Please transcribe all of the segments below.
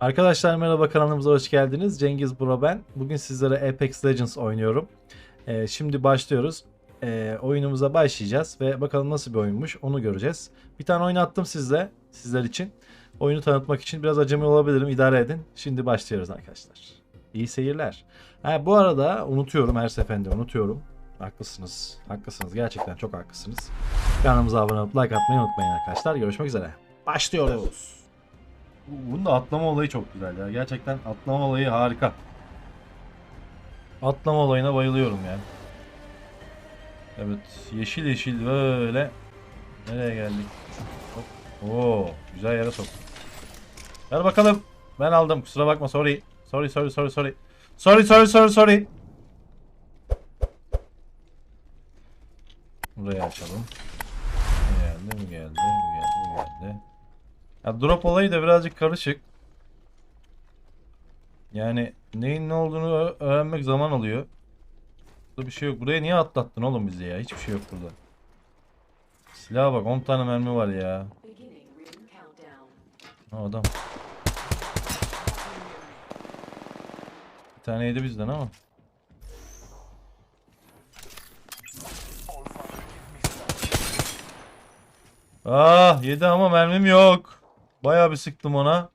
Arkadaşlar merhaba kanalımıza hoş geldiniz. Cengiz Bro ben. Bugün sizlere Apex Legends oynuyorum. Ee, şimdi başlıyoruz. Ee, oyunumuza başlayacağız ve bakalım nasıl bir oyunmuş onu göreceğiz. Bir tane oyun attım sizle, sizler için. Oyunu tanıtmak için biraz acemi olabilirim, idare edin. Şimdi başlıyoruz arkadaşlar. İyi seyirler. Ha, bu arada unutuyorum her seferinde unutuyorum. Haklısınız, haklısınız. Gerçekten çok haklısınız. Kanalımıza abone olup like atmayı unutmayın arkadaşlar. Görüşmek üzere. Başlıyoruz. Bunun da atlama olayı çok güzel ya. Gerçekten atlama olayı harika. Atlama olayına bayılıyorum yani. Evet, yeşil yeşil böyle. Nereye geldik? Hop. Oo, güzel yere soktum. Ver bakalım. Ben aldım. Kusura bakma. Sorry. Sorry, sorry, sorry, sorry. Sorry, sorry, sorry, sorry. Burayı açalım. Geldi mi geldi mi geldi mi geldi. Ya drop olayı da birazcık karışık. Yani neyin ne olduğunu öğrenmek zaman alıyor. Burada bir şey yok. Buraya niye atlattın oğlum bizi ya? Hiçbir şey yok burada. Silaha bak 10 tane mermi var ya. Adam. Bir tane yedi bizden ama. Ah yedi ama mermim yok. Bayağı bir sıktım ona.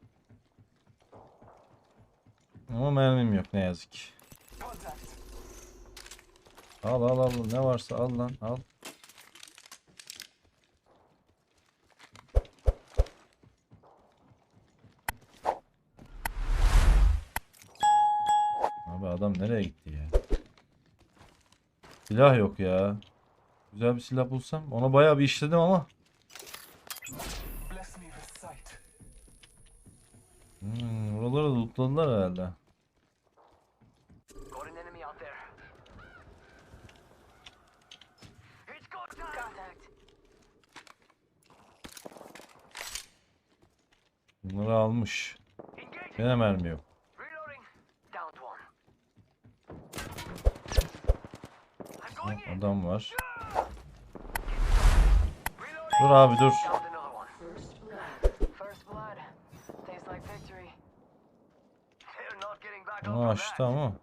Ama mermim yok ne yazık. Al al al ne varsa al lan al. Abi adam nereye gitti ya? Silah yok ya. Güzel bir silah bulsam. Ona bayağı bir işledim ama. Got contact. Bunları almış. Gene mermi yok. Adam var. Dur abi dur. Onu açtı ama.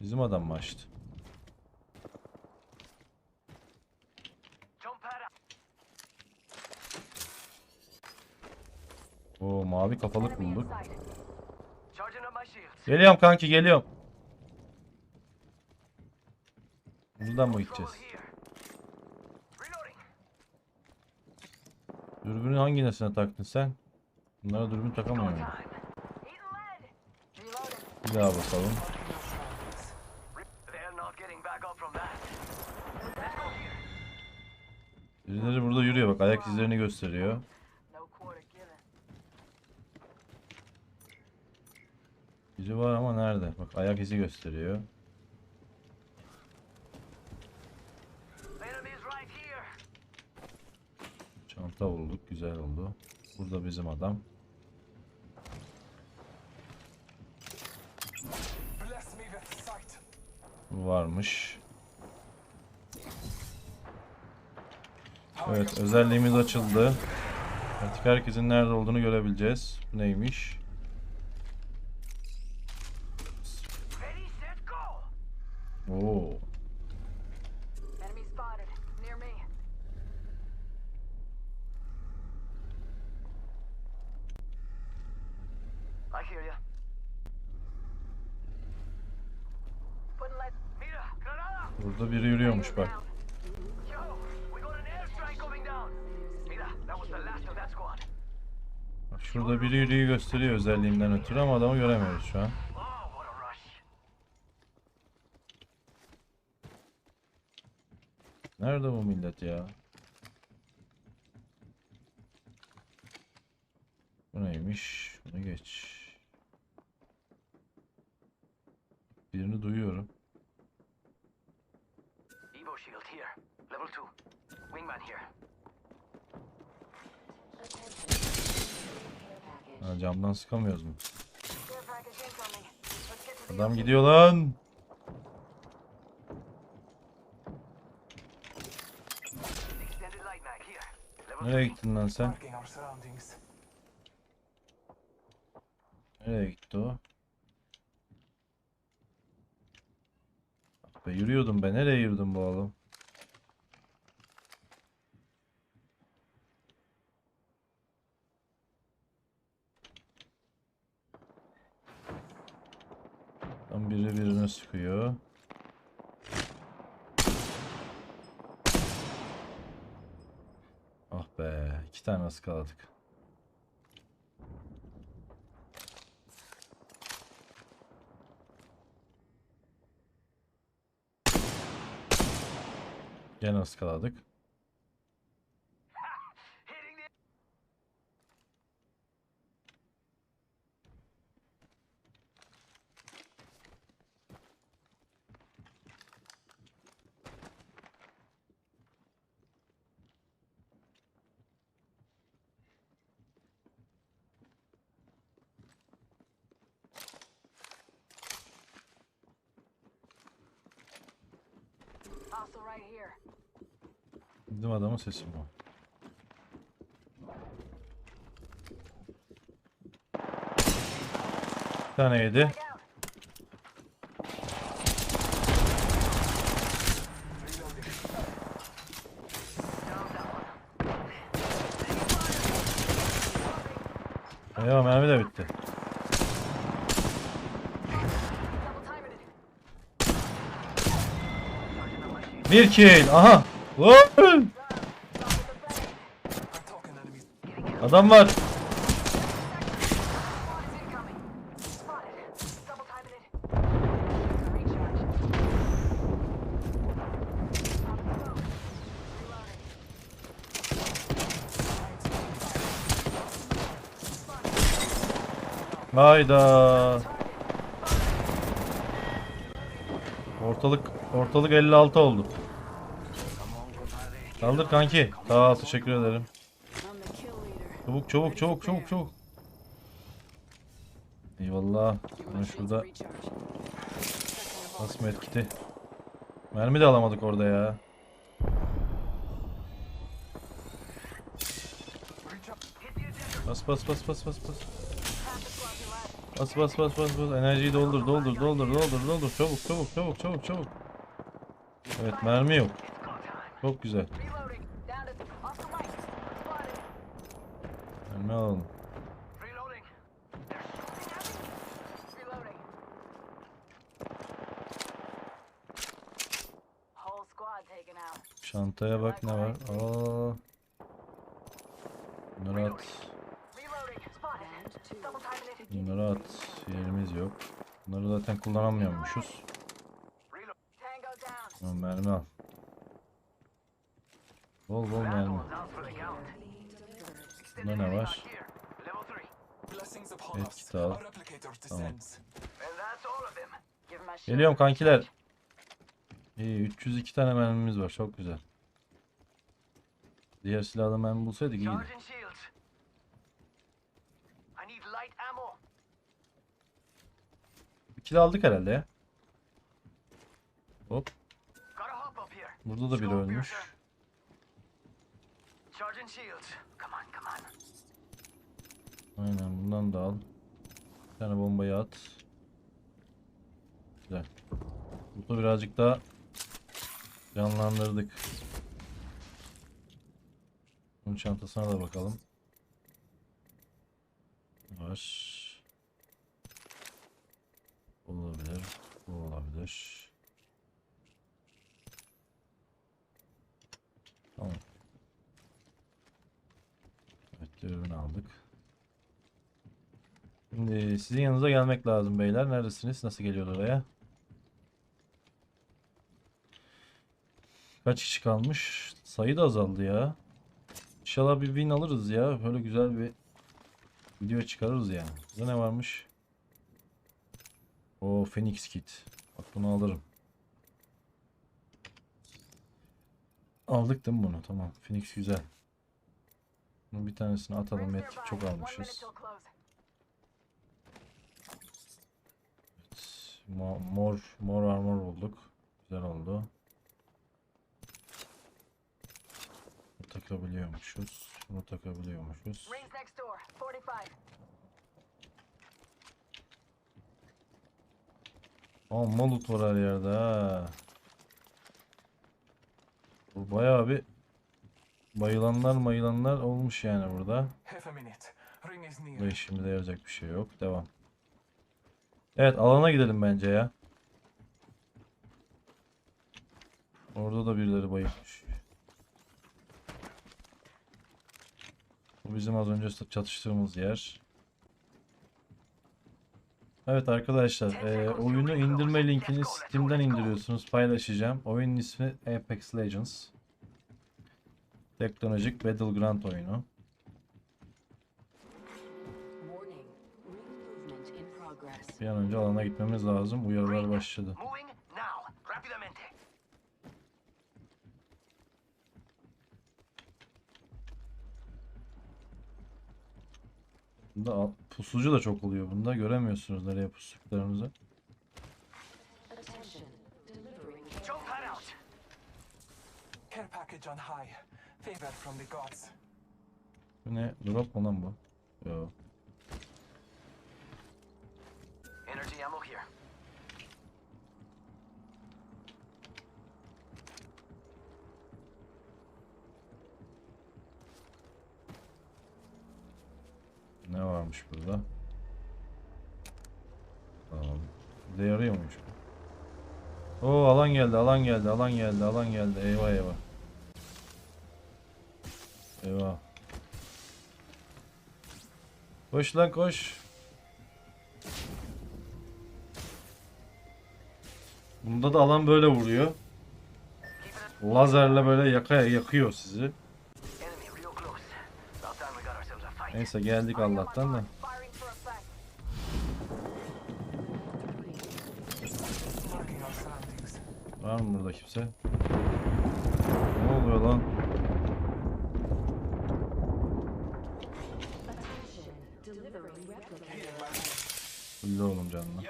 Bizim adam mı açtı? Oo mavi kafalık bulduk. Geliyorum kanki geliyorum. Buradan mı gideceğiz? Dürbünü hangi nesine taktın sen? Bunlara dürbün takamıyorum. Bir daha bakalım. Birileri burada yürüyor bak ayak izlerini gösteriyor. Biri var ama nerede? Bak ayak izi gösteriyor. Çanta bulduk güzel oldu. Burada bizim adam. Varmış. Evet özelliğimiz açıldı. Artık herkesin nerede olduğunu görebileceğiz. Neymiş? Burada biri yürüyormuş bak. Bak şurada biri yürüyü gösteriyor özelliğinden ötürü ama adamı göremiyoruz şu an. Nerede bu millet ya? Bu neymiş? Bunu geç. Birini duyuyorum. Shield here. Level 2. Wingman here. Ha, camdan sıkamıyoruz mu? Adam gidiyor lan. Nereye gittin lan sen? Nereye gitti o? Be yürüyordum ben. Nereye yürüdüm bu oğlum? Tam biri birine sıkıyor. Ah be, iki tane ıskaladık. Gene ıskaladık. Hitting the Hostile right here. Bizim adamın sesi bu. Bir tane yedi. Ya mermi de bitti. Bir kill. Aha. Vay! Phone. Reloading. Hayda. Ortalık ortalık 56 oldu. Kaldır kanki. Sağ ol teşekkür ederim. I'm the kill leader. Çabuk çabuk çabuk çabuk çabuk. Eyvallah. Ben şurada nasıl medkiti. Mermi de alamadık orada ya. Bas bas bas bas bas bas. Bas bas bas bas bas. Enerjiyi doldur doldur doldur doldur doldur. Çabuk çabuk çabuk çabuk çabuk. Evet mermi yok. Çok güzel. Mermi alalım. reloading. Reloading. Whole squad taken out. Çantaya bak ne var. Aa. Bunları at. Bunları. Yerimiz yok. Bunları zaten kullanamıyormuşuz. Mermi al. Bol bol mermi. Bunda ne var? Here. Level 3. Blessings upon Evet, us. sağ ol. Our replicator descends. And that's all of them. Give my shit. Geliyorum kankiler. İyi 302 tane mermimiz var. Çok güzel. Diğer silahla mermi bulsaydık iyiydi. Bir kill aldık herhalde ya. Hop. Burada da biri ölmüş. Charging shields. Aynen bundan da al. Bir tane bombayı at. Güzel. Burada birazcık daha canlandırdık. Bunun çantasına da bakalım. Var. Olabilir. Bu olabilir. Tamam. Evet, dürbün aldık. Şimdi sizin yanınıza gelmek lazım beyler. Neredesiniz? Nasıl geliyor oraya? Kaç kişi kalmış? Sayı da azaldı ya. İnşallah bir win alırız ya. Böyle güzel bir video çıkarırız yani. Burada ne varmış? O Phoenix Kit. Bak bunu alırım. Aldık değil mi bunu? Tamam. Phoenix güzel. Bunun bir tanesini atalım. Nearby. çok almışız. Mor, mor armor bulduk. Güzel oldu. takabiliyormuşuz. Şunu takabiliyormuşuz. Door. 45. Aa malut var her yerde ha. Bu bayağı bir bayılanlar mayılanlar olmuş yani burada. Bu işimize yarayacak bir şey yok. Devam. Evet alana gidelim bence ya. Orada da birileri bayılmış. Bu bizim az önce çatıştığımız yer. Evet arkadaşlar, e, oyunu indirme linkini Steam'den indiriyorsunuz. Paylaşacağım. Oyunun ismi Apex Legends. Teknolojik Battleground oyunu. Bir an önce alana gitmemiz lazım. Uyarılar başladı. Bunda pusucu da çok oluyor bunda. Göremiyorsunuz nereye gods. Bu ne? Drop mu lan bu? Yo. Energy ammo here. Ne varmış burada? Tamam. Bir de yarıyor muymuş bu? Oo alan geldi, alan geldi, alan geldi, alan geldi. Eyvah eyvah. Eyvah. Koş lan koş. Bunda da alan böyle vuruyor. Lazerle böyle yakaya yakıyor sizi. Neyse geldik Allah'tan da. Var mı burada kimse? Ne oluyor lan? Fulle oğlum canına.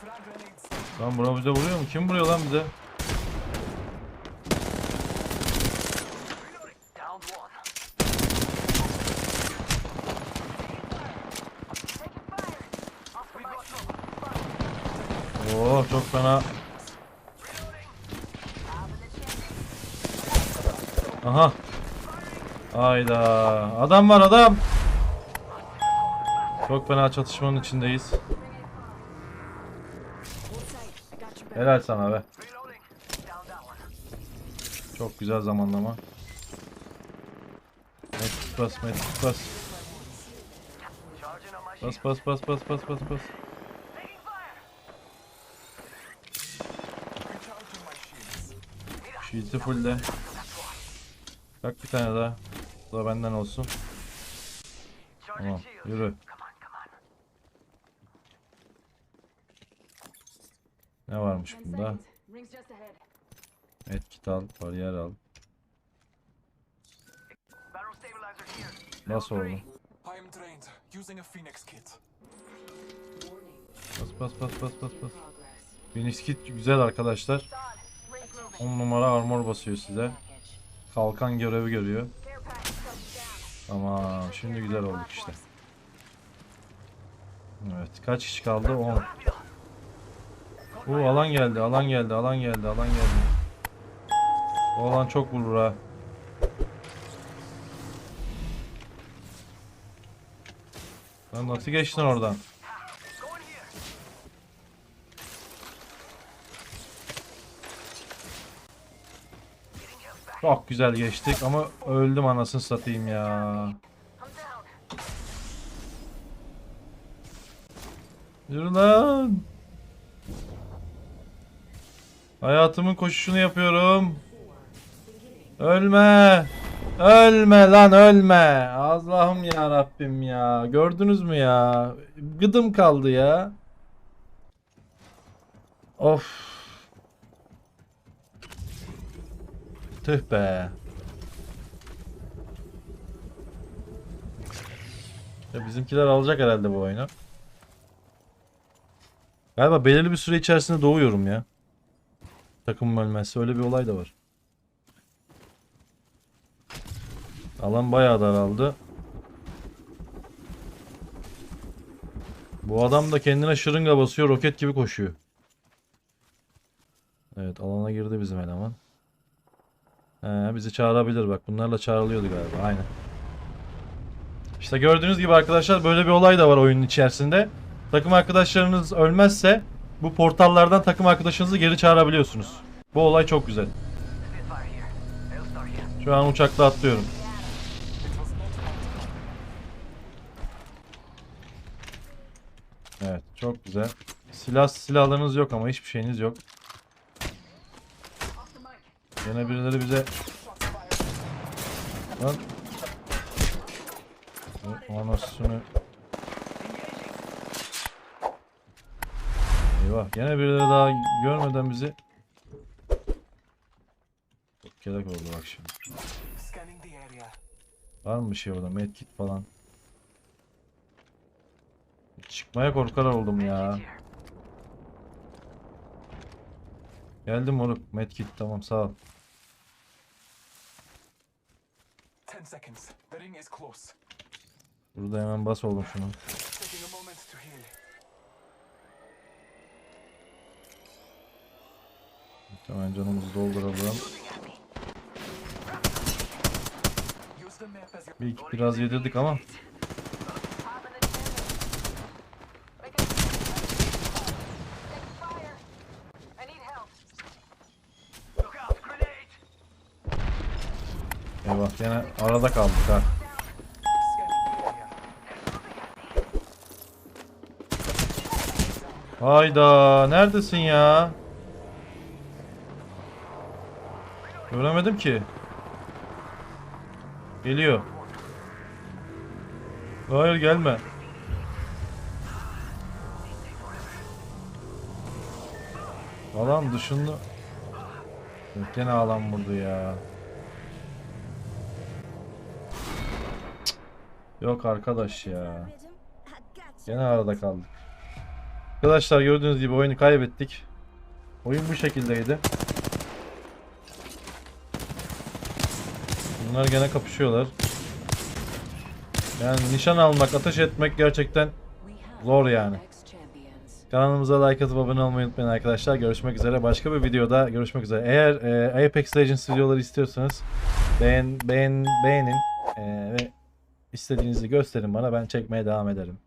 Frag grenades. Lan bura bize vuruyor mu? Kim vuruyor lan bize? Oh, çok fena. Aha. Hayda. Adam var adam. Çok fena çatışmanın içindeyiz. Helal sana be. Çok güzel zamanlama. Medkit bas, medkit bas. Bas bas bas bas bas bas bas. Shields. Shield'i fulle. Bak bir tane daha. Bu da benden olsun. Tamam yürü. Ne varmış bunda? Medkit al, bariyer al. Stabilizer here. Bas. Bas bas bas bas bas. Phoenix kit güzel arkadaşlar. Solid. Rings moving. 10 numara armor basıyor size. Kalkan görevi görüyor. Tamam şimdi güzel olduk işte. Evet kaç kişi kaldı? 10. Rápido. Oo alan geldi alan geldi alan geldi alan geldi. O alan çok vurur ha. Lan nasıl geçtin oradan? Çok güzel geçtik ama öldüm anasını satayım ya. Yürü lan. Hayatımın koşuşunu yapıyorum. Ölme. Ölme lan ölme. Allah'ım ya Rabbim ya. Gördünüz mü ya? Gıdım kaldı ya. Of. Tüh be. Ya bizimkiler alacak herhalde bu oyunu. Galiba belirli bir süre içerisinde doğuyorum ya. Takım ölmezse öyle bir olay da var. Alan bayağı daraldı. Bu adam da kendine şırınga basıyor, roket gibi koşuyor. Evet, alana girdi bizim eleman. He, bizi çağırabilir bak. Bunlarla çağrılıyordu galiba. Aynen. İşte gördüğünüz gibi arkadaşlar böyle bir olay da var oyunun içerisinde. Takım arkadaşlarınız ölmezse bu portallardan takım arkadaşınızı geri çağırabiliyorsunuz. Bu olay çok güzel. Şu an uçakla atlıyorum. Evet çok güzel. Silah silahlarınız yok ama hiçbir şeyiniz yok. Yine birileri bize lan anasını Eyvah gene birileri daha görmeden bizi Çok gerek oldu bak şimdi. Var mı bir şey orada medkit falan? Çıkmaya korkar oldum ya. Here. Geldim moruk. Medkit tamam sağ ol. Ten seconds. The ring is close. Burada hemen bas oğlum şunu. Hemen canımızı dolduralım. Bir biraz yedirdik ama eyvah gene arada kaldık ha. Hayda neredesin ya? Göremedim ki. Geliyor. Hayır gelme. Alan dışında. Gene alan vurdu ya. Yok arkadaş ya. Gene arada kaldık. Arkadaşlar gördüğünüz gibi oyunu kaybettik. Oyun bu şekildeydi. Bunlar gene kapışıyorlar. Yani nişan almak, ateş etmek gerçekten Zor yani. Kanalımıza like atıp abone olmayı unutmayın arkadaşlar. Görüşmek üzere. Başka bir videoda görüşmek üzere. Eğer e, Apex Legends videoları istiyorsanız beğen, beğen, beğenin e, ve istediğinizi gösterin bana. Ben çekmeye devam ederim.